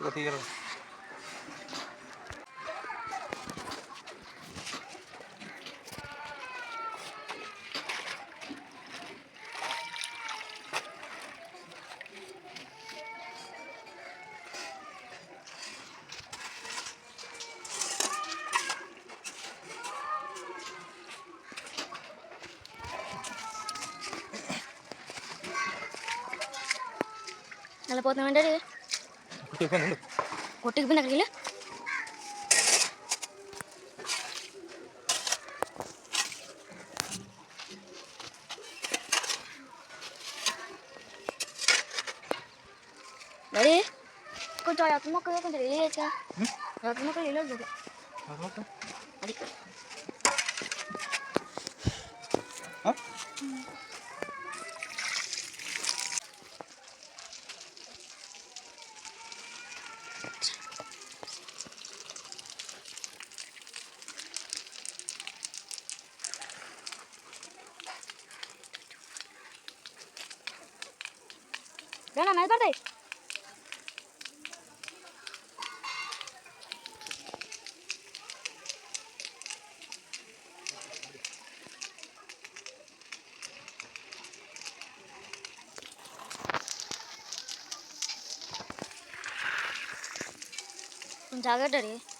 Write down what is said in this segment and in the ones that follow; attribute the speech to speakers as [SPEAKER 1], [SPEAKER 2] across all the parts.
[SPEAKER 1] ఇక తీయరు
[SPEAKER 2] అలా పోతున్నామంటే
[SPEAKER 1] టిఫిన్ ఉండు
[SPEAKER 2] కొట్టుకు పోయిన అక్కడికి వెళ్ళి డాడీ కొంచెం ఎక్కడ మొక్క కొంచెం రెడీ చేయొచ్చా ఎక్కడ మొక్క వెళ్ళదు అది రేనా మీద పడతాయి కొంచెం జాగ్రత్త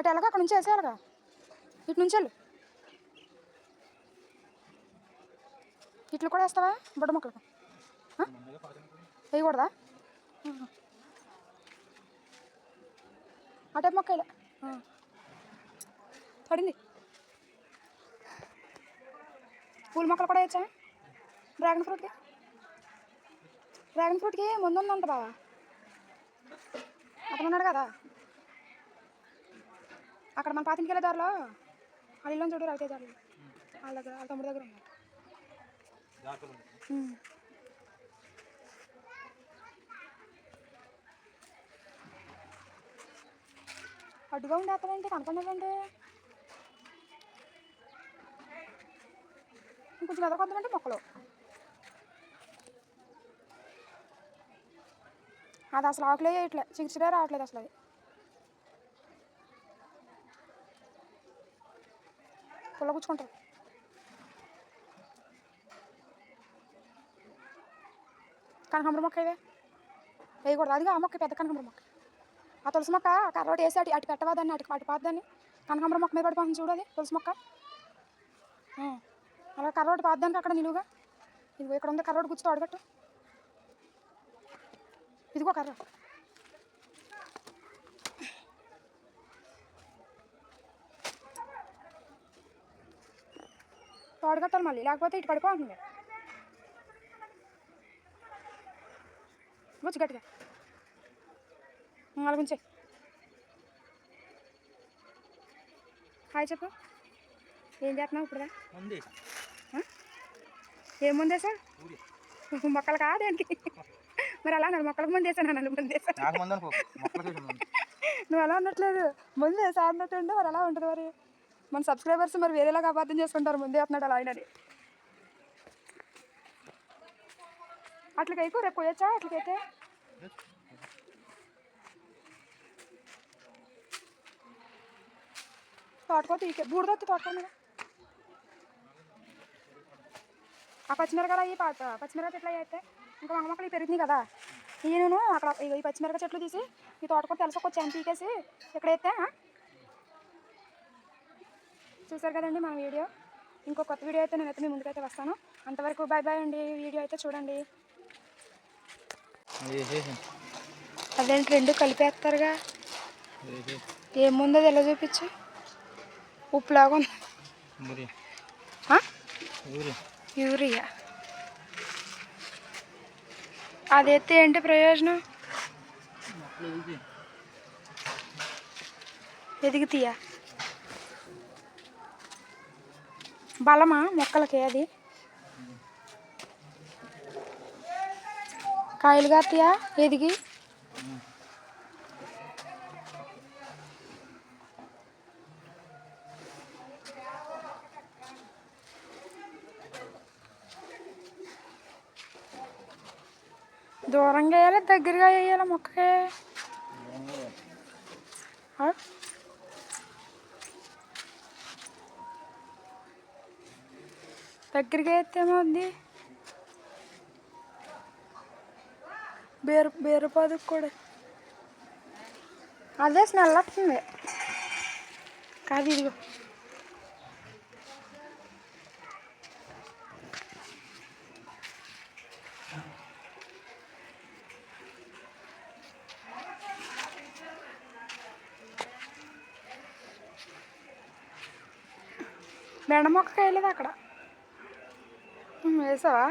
[SPEAKER 3] అటు ఎలాగ అక్కడ నుంచి వేసేయాలిగా ఇటు నుంచి వెళ్ళు. ఇట్లు కూడా వేస్తావా? బుడ్డ మొక్కలకు వేయకూడదా? అటే మొక్క ఇలా. పడింది. పూల మొక్కలు కూడా వేయచ్చా? డ్రాగన్ ఫ్రూట్కి? డ్రాగన్ ఫ్రూట్కి ముందు ఉందంట బావా. అతను ఉన్నాడు కదా? అక్కడ మన పాతింటికి వెళ్ళే దారిలో వాళ్ళ ఇల్లు చూడు రవితేజ వాళ్ళు. వాళ్ళ దగ్గర వాళ్ళ తమ్ముడి దగ్గర ఉంది. ఉమ్. అడ్డుగా ఉండేస్తాడంటే కనపడలేదండి ఇంకొంచెం ఎదరకొద్దామంటే మొక్కలు. అది అసలు ఆకులే ఇట్లా చిగిచిరే రావట్లేదు అసలు అది. పుల్ల గుచ్చుకుంటారు కనకాంబర మొక్క ఇవే వేయకూడదు. అదిగా ఆ మొక్క పెద్ద కనకాంబర మొక్క. ఆ తులసి మొక్క కర్రోటి వేసి అటు అటు పెట్టవాదాన్ని అటు అటు పాద్దాన్ని కనకాంబర మొక్క మీద పడిపోతుంది చూడు అది తులసి మొక్క. అలా కర్రోటి పాద్దానికి అక్కడ నిలువుగా. ఇదిగో ఇక్కడ ఉంది కర్రోటి గుచ్చుతో అడగట్టు ఇదిగో కర్ర. తోడగట్టాలి మళ్ళీ. లేకపోతే ఇటు పడిపోతుంది గుచ్చు గట్టిగా. అలాగుంచే హాయ్ చెప్పు. ఏం చేస్తున్నావు ఇప్పుడుదా
[SPEAKER 1] ఉంది
[SPEAKER 3] ఏం ముందే సార్ మొక్కలు కాదేంటి మరి అలా నన్ను మొక్కలకు ముందు వేసాను నన్ను ముందు వేసాను. నువ్వు అలా అనట్లేదు ముందు వేసా అన్నట్టు మరి అలా ఉంటుంది మరి. మన సబ్స్క్రైబర్స్ మరి వేరేలాగా అబద్ధం చేసుకుంటారు ముందే వస్తున్నాడు అలా అట్లకి అయిపో రేపు పోయొచ్చా? అట్లకైతే? తోటకో తీకే బూడిదొత్తి తోటకో మీద. ఆ పచ్చిమిరకాయలు అవి పచ్చిమిరకాయ చెట్లు అవి అయితే ఇంకా వంగ మొక్కలు పెరుగుతున్నాయి కదా. ఇవి నేను అక్కడ ఈ పచ్చిమిరకాయ చెట్లు తీసి ఈ తోటకూర తెలుసు కొంచెం ఎంత పీకేసి ఇక్కడ చూసారు కదండి మన వీడియో? ఇంకో కొత్త వీడియో అయితే నేనైతే మీ ముందుకైతే వస్తాను. అంతవరకు బాయ్ బాయ్ అండి. వీడియో అయితే చూడండి. అదేంటి రెండు కలిపేస్తారుగా? ఏముందో ఎలా చూపించు. ఉప్పులాగా ఉంది. యూరియా. అదైతే ఏంటి ప్రయోజనం? ఎదిగితీయా? బలమా మొక్కలకి అది? కాయలు కాతీయా ఎదిగి దూరంగా వేయాలి దగ్గరగా వేయాలి మొక్కకి? దగ్గరికి అయితే ఉంది. బేరు బేరుపాదుకు కూడా. అదే స్మెల్ వస్తుంది. కాదు ఇదిగో. బెండ మొక్క కాయలేదు అక్కడ? వేసావా?